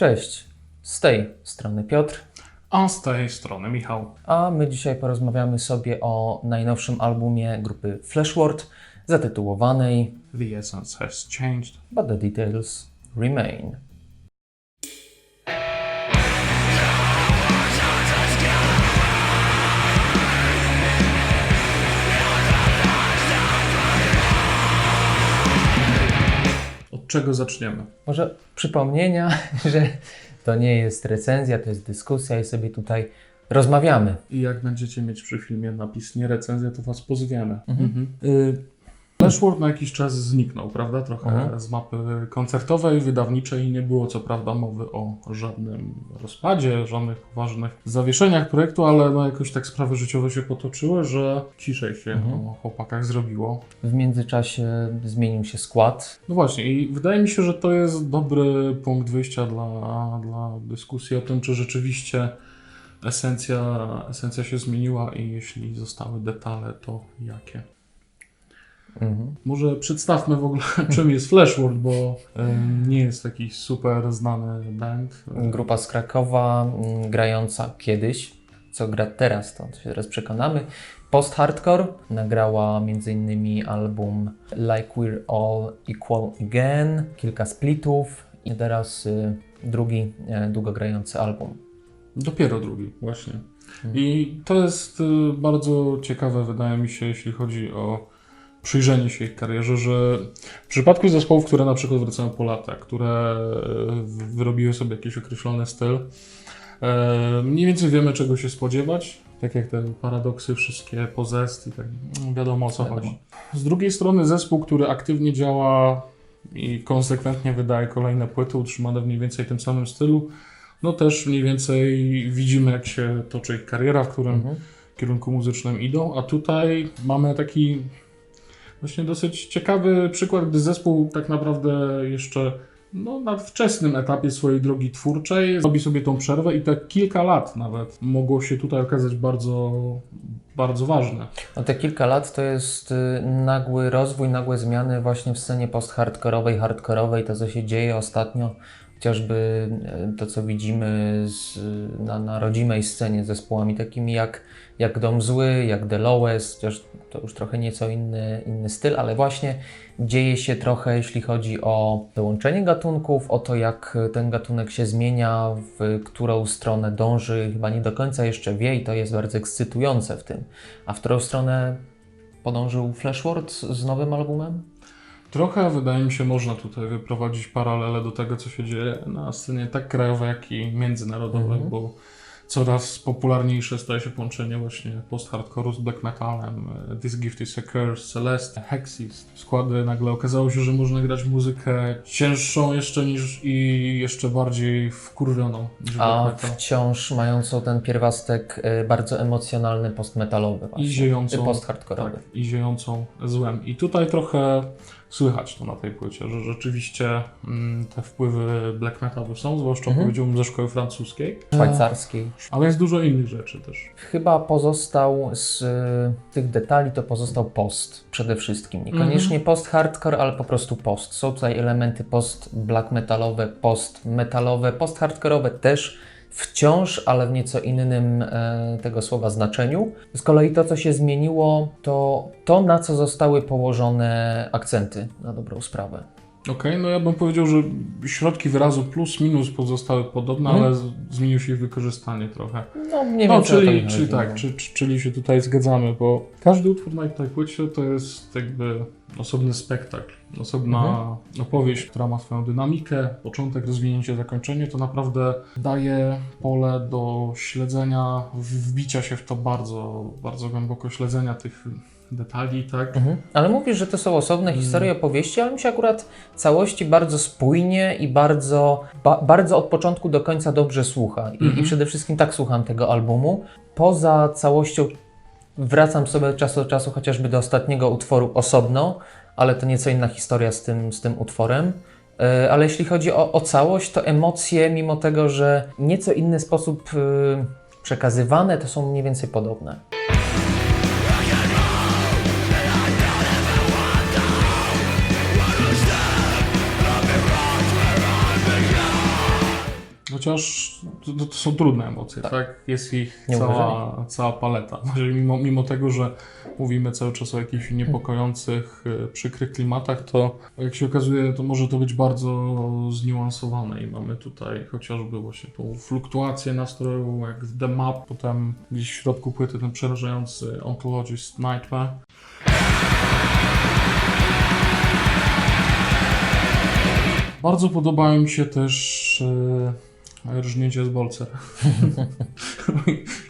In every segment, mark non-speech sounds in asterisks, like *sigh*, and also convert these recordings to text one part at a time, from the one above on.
Cześć, z tej strony Piotr, A z tej strony Michał. a my dzisiaj porozmawiamy sobie o najnowszym albumie grupy Flashword zatytułowanej The essence has changed. But the Details Remain. Czego zaczniemy? Może przypomnienia, *laughs* że to nie jest recenzja, to jest dyskusja i sobie tutaj rozmawiamy. I jak będziecie mieć przy filmie napis nie recenzja, to was pozwiemy. Mhm. Y, Flashword na jakiś czas zniknął, prawda? Trochę Mhm. z mapy koncertowej, wydawniczej. Nie było co prawda mowy o żadnym rozpadzie, żadnych poważnych zawieszeniach projektu, ale no jakoś tak sprawy życiowe się potoczyły, że ciszej się Mhm. o chłopakach zrobiło. W międzyczasie zmienił się skład. No właśnie, i wydaje mi się, że to jest dobry punkt wyjścia dla, dla dyskusji o tym, czy rzeczywiście esencja, esencja się zmieniła i jeśli zostały detale, to jakie. Mhm. Może przedstawmy w ogóle, *laughs* czym jest Flashword, bo nie jest jakiś super znany band. Grupa z Krakowa, mm, grająca kiedyś, co gra teraz, to się teraz przekonamy. Post-hardcore nagrała m.in. album Like We're All Equal Again, kilka splitów i teraz y, drugi e, długo grający album. Dopiero drugi, właśnie. I to jest y, bardzo ciekawe, wydaje mi się, jeśli chodzi o przyjrzenie się ich karierze, że w przypadku zespołów, które na przykład wracają po latach, które y, wyrobiły sobie jakiś określony styl, y, mniej więcej wiemy, czego się spodziewać. Tak jak te paradoksy, wszystkie pozest i tak no, wiadomo o co Wiadomo. chodzi. Z drugiej strony zespół, który aktywnie działa i konsekwentnie wydaje kolejne płyty utrzymane w mniej więcej tym samym stylu, no też mniej więcej widzimy, jak się toczy ich kariera, w którym Mhm. kierunku muzycznym idą, a tutaj mamy taki właśnie dosyć ciekawy przykład, gdy zespół tak naprawdę jeszcze no, na wczesnym etapie swojej drogi twórczej robi sobie tą przerwę i tak kilka lat nawet mogło się tutaj okazać bardzo, bardzo ważne. No te kilka lat to jest y, nagły rozwój, nagłe zmiany właśnie w scenie post-hardkorowej, hardkorowej, to co się dzieje ostatnio, chociażby y, to co widzimy z, na, na rodzimej scenie z zespołami takimi jak, jak Dom Zły, jak The Lowest, chociaż to już trochę nieco inny, inny styl, ale właśnie dzieje się trochę jeśli chodzi o dołączenie gatunków, o to jak ten gatunek się zmienia, w którą stronę dąży, chyba nie do końca jeszcze wie i to jest bardzo ekscytujące w tym. A w którą stronę podążył Flashword z nowym albumem? Trochę wydaje mi się można tutaj wyprowadzić paralele do tego, co się dzieje na scenie tak krajowej, jak i międzynarodowej, Mhm. bo coraz popularniejsze staje się połączenie właśnie post-hardcore'u z black metalem. This Gift is a Curse, Celeste, Hexis. Składy nagle okazało się, że można grać muzykę cięższą jeszcze niż i jeszcze bardziej wkurwioną A wciąż mającą ten pierwiastek y, bardzo emocjonalny, postmetalowy właśnie. I ziejącą, Post-hardkorowy. tak, i ziejącą złem. I tutaj trochę słychać to na tej płycie, że rzeczywiście mm, te wpływy black metalu są, zwłaszcza Mhm. powiedziałbym ze szkoły francuskiej. Szwajcarskiej. Ale jest dużo innych rzeczy też. Chyba pozostał z y, tych detali, to pozostał post przede wszystkim. Niekoniecznie post-hardcore, ale po prostu post. Są tutaj elementy post-black metalowe, post-metalowe, post-hardkorowe też wciąż, ale w nieco innym e, tego słowa znaczeniu. Z kolei to, co się zmieniło, to to, na co zostały położone akcenty, na dobrą sprawę. Okej, no ja bym powiedział, że środki wyrazu plus minus pozostały podobne, Mhm. ale zmieniło się ich wykorzystanie trochę. No, nie No, wiem, czyli, czyli chodzi, tak, no. czy, czy, czyli się tutaj zgadzamy, bo każdy utwór na tej płycie to jest jakby osobny spektakl, osobna Mhm. opowieść, która ma swoją dynamikę, początek, rozwinięcie, zakończenie, to naprawdę daje pole do śledzenia, wbicia się w to bardzo, bardzo głęboko, śledzenia tych detali, tak? Mhm. Ale mówisz, że to są osobne historie, opowieści, ale mi się akurat całości bardzo spójnie i bardzo, ba, bardzo od początku do końca dobrze słucha. I, Mhm. I przede wszystkim tak słucham tego albumu. Poza całością wracam sobie od czasu do czasu chociażby do ostatniego utworu osobno, ale to nieco inna historia z tym, z tym utworem. E, Ale jeśli chodzi o, o całość, to emocje, mimo tego, że nieco inny sposób e, przekazywane, to są mniej więcej podobne. Chociaż to, to są trudne emocje, tak? Jest ich cała, cała paleta. *laughs* Mimo, mimo tego, że mówimy cały czas o jakichś niepokojących, y, przykrych klimatach, to jak się okazuje, to może to być bardzo zniuansowane i mamy tutaj chociażby właśnie tą fluktuację nastroju, jak w The Map, potem gdzieś w środku płyty ten przerażający Ontologist Nightmare. Bardzo podobają mi się też e, rżnięcie z bolcer. *laughs*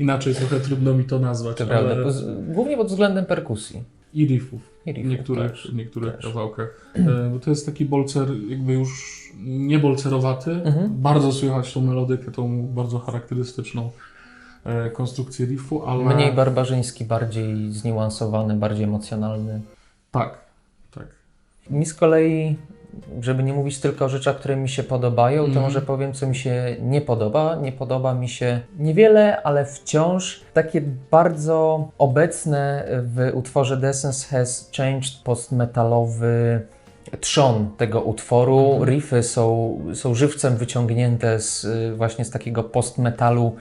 Inaczej trochę trudno mi to nazwać, To ale prawda. Głównie pod względem perkusji. i riffów I riffów niektórych, też, niektórych też. kawałkach. E, bo to jest taki bolcer jakby już nie bolcerowaty. Mhm. Bardzo słychać tą melodykę, tą bardzo charakterystyczną e, konstrukcję riffu, ale... Mniej barbarzyński, bardziej zniuansowany, bardziej emocjonalny. Tak, tak. Mi z kolei, żeby nie mówić tylko o rzeczach, które mi się podobają, to Mhm. może powiem, co mi się nie podoba. Nie podoba mi się niewiele, ale wciąż takie bardzo obecne w utworze The Essence Has Changed postmetalowy trzon tego utworu. Mhm. Riffy są, są żywcem wyciągnięte z, y, właśnie z takiego postmetalu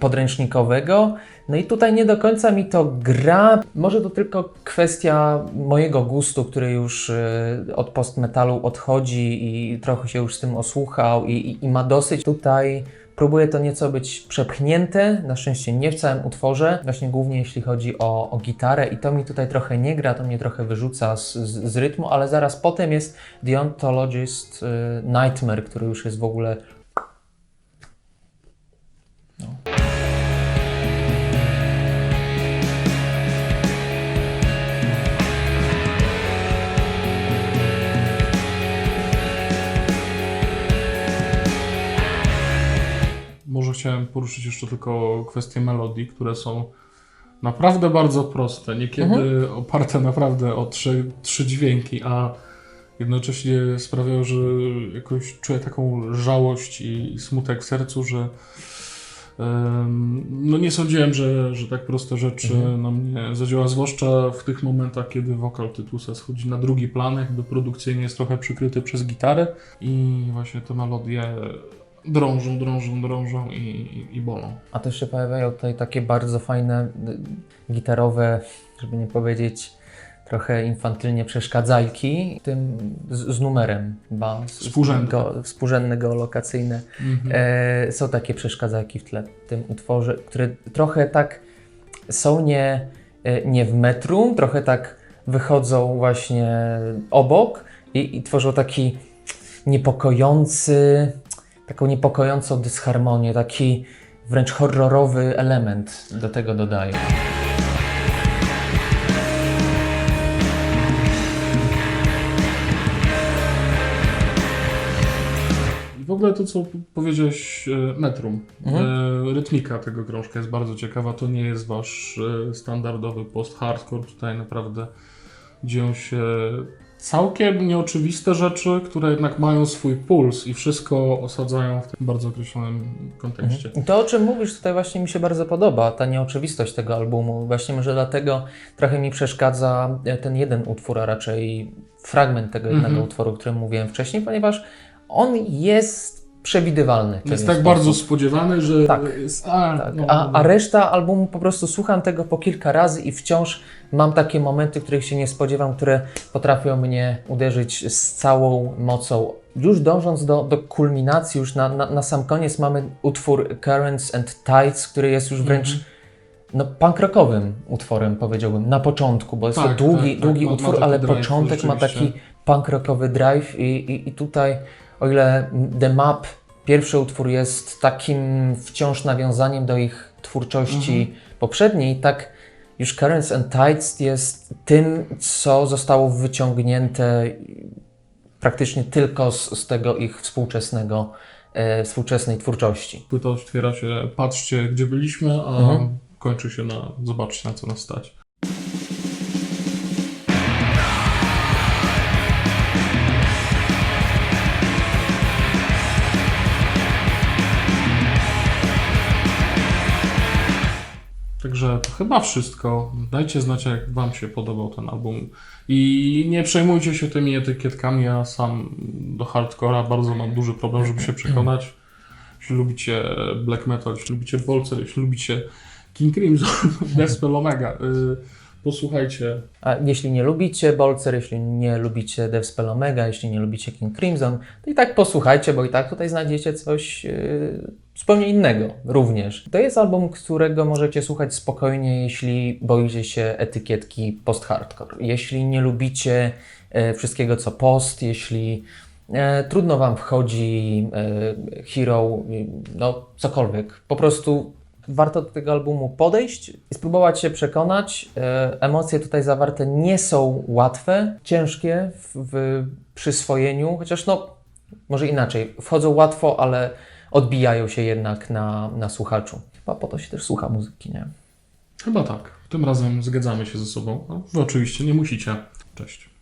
podręcznikowego. No i tutaj nie do końca mi to gra. Może to tylko kwestia mojego gustu, który już y, od postmetalu odchodzi i trochę się już z tym osłuchał i, i, i ma dosyć. Tutaj próbuje to nieco być przepchnięte, na szczęście nie w całym utworze, właśnie głównie jeśli chodzi o, o gitarę i to mi tutaj trochę nie gra, to mnie trochę wyrzuca z, z, z rytmu, ale zaraz potem jest The Ontologist y, Nightmare, który już jest w ogóle chciałem poruszyć jeszcze tylko kwestie melodii, które są naprawdę bardzo proste, niekiedy Mhm. oparte naprawdę o trzy, trzy dźwięki, a jednocześnie sprawiają, że jakoś czuję taką żałość i smutek w sercu, że no nie sądziłem, że, że tak proste rzeczy Mhm. na mnie zadziała, zwłaszcza w tych momentach, kiedy wokal Tytusa schodzi na drugi plan, jakby produkcyjnie jest trochę przykryty przez gitarę i właśnie te melodie drążą, drążą, drążą i, i, i bolą. A też się pojawiają tutaj takie bardzo fajne y, gitarowe, żeby nie powiedzieć trochę infantylnie przeszkadzajki tym z, z numerem z- Współrzędne. Go, współrzędne geolokacyjne. Mhm. E, są takie przeszkadzajki w tle w tym utworze, które trochę tak są nie, e, nie w metrum, trochę tak wychodzą właśnie obok i, i tworzą taki niepokojący, taką niepokojącą dysharmonię, taki wręcz horrorowy element do tego dodają. I w ogóle to, co powiedziałeś, e, metrum, Mhm. e, rytmika tego krążka jest bardzo ciekawa. To nie jest wasz e, standardowy post-hardcore. Tutaj naprawdę dzieją się całkiem nieoczywiste rzeczy, które jednak mają swój puls i wszystko osadzają w tym bardzo określonym kontekście. I to, o czym mówisz, tutaj właśnie mi się bardzo podoba, ta nieoczywistość tego albumu. Właśnie może dlatego trochę mi przeszkadza e, ten jeden utwór, a raczej fragment tego jednego Mhm. utworu, o którym mówiłem wcześniej, ponieważ on jest przewidywalny. Jest tak sposób. bardzo spodziewany, że Tak. jest... A, Tak. no, A, no. a reszta albumu po prostu słucham tego po kilka razy i wciąż mam takie momenty, których się nie spodziewam, które potrafią mnie uderzyć z całą mocą. Już dążąc do, do kulminacji, już na, na, na sam koniec mamy utwór Currents and Tides, który jest już wręcz Mhm. no, punk rockowym utworem, powiedziałbym, na początku, bo jest Tak, to długi, tak, tak. długi Ma- ma utwór, taki ale drive początek ma taki rzeczywiście. punk rockowy drive i, i, i tutaj, o ile The Map, pierwszy utwór jest takim wciąż nawiązaniem do ich twórczości Mhm. poprzedniej, tak już Currents and Tides jest tym, co zostało wyciągnięte praktycznie tylko z, z tego ich współczesnego, e, współczesnej twórczości. Płyta otwiera się, patrzcie gdzie byliśmy, a Mhm. kończy się na zobaczcie na co nas stać. Chyba wszystko. Dajcie znać, jak Wam się podobał ten album. I nie przejmujcie się tymi etykietkami. Ja sam do hardcora bardzo mam duży problem, żeby się przekonać. jeśli lubicie black metal, jeśli lubicie Bolcer, jeśli lubicie King Crimson, *laughs* Despel Omega, y, posłuchajcie. A jeśli nie lubicie Bolcer, jeśli nie lubicie Deathspell Omega, jeśli nie lubicie King Crimson, to i tak posłuchajcie, bo i tak tutaj znajdziecie coś yy, zupełnie innego również. To jest album, którego możecie słuchać spokojnie, jeśli boicie się etykietki post-hardcore. Jeśli nie lubicie e, wszystkiego co post, jeśli e, trudno Wam wchodzi e, Hero, no cokolwiek, po prostu warto do tego albumu podejść i spróbować się przekonać. E, Emocje tutaj zawarte nie są łatwe, ciężkie w, w przyswojeniu, chociaż no, może inaczej, wchodzą łatwo, ale odbijają się jednak na, na słuchaczu. Chyba po to się też słucha muzyki, nie? Chyba tak. Tym razem zgadzamy się ze sobą. No, wy oczywiście nie musicie. Cześć.